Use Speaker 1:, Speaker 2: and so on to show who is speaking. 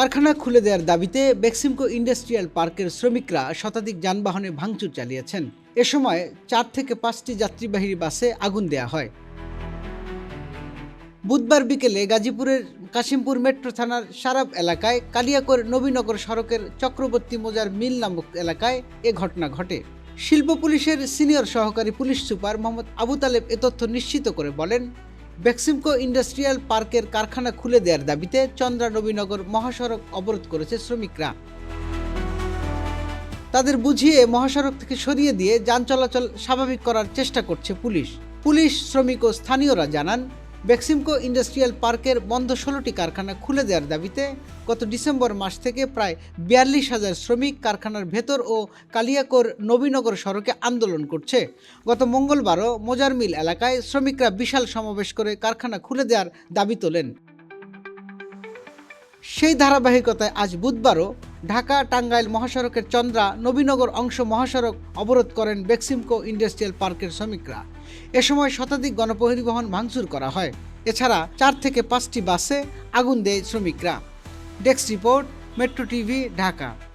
Speaker 1: কারখানা খুলে দেওয়ার দাবিতে বেক্সিমকো ইন্ডাস্ট্রিয়াল পার্কের শ্রমিকরা শতাধিক যানবাহনে ভাঙচুর চালিয়েছেন। এ সময় চার থেকে পাঁচটি যাত্রীবাহী বাসে আগুন দেয়া হয়। বুধবার বিকেলে গাজীপুরের কাশিমপুর মেট্রো থানার সারাব এলাকায় কালিয়াকৈর নবীনগর সড়কের চক্রবর্তী মোজার মিল নামক এলাকায় এ ঘটনা ঘটে। শিল্প পুলিশের সিনিয়র সহকারী পুলিশ সুপার মোহাম্মদ আবু তালেব এ তথ্য নিশ্চিত করে বলেন বেক্সিমকো ইন্ডাস্ট্রিয়াল পার্কের কারখানা খুলে দেওয়ার দাবিতে চন্দ্রানবীনগর মহাসড়ক অবরোধ করেছে শ্রমিকরা। তাদের বুঝিয়ে মহাসড়ক থেকে সরিয়ে দিয়ে যান চলাচল স্বাভাবিক করার চেষ্টা করছে পুলিশ। পুলিশ, শ্রমিক ও স্থানীয়রা জানান বেক্সিমকো ইন্ডাস্ট্রিয়াল পার্কের বন্ধ ষোলোটি কারখানা খুলে দেওয়ার দাবিতে গত ডিসেম্বর মাস থেকে প্রায় বিয়াল্লিশ হাজার শ্রমিক কারখানার ভেতর ও কালিয়াকোর নবীনগর সড়কে আন্দোলন করছে। গত মঙ্গলবারও মোজার মিল এলাকায় শ্রমিকরা বিশাল সমাবেশ করে কারখানা খুলে দেওয়ার দাবি তোলেন। সেই ধারাবাহিকতায় আজ বুধবারও ঢাকা টাঙ্গাইল মহাসড়কের চন্দ্রা নবীনগর অংশ মহাসড়ক অবরোধ করেন বেক্সিমকো ইন্ডাস্ট্রিয়াল পার্কের শ্রমিকরা। এ সময় শতাধিক গণপরিবহন ভাঙচুর করা হয়। এছাড়া চার থেকে পাঁচটি বাসে আগুন দেয় শ্রমিকরা। Desk report, Metro TV, Dhaka.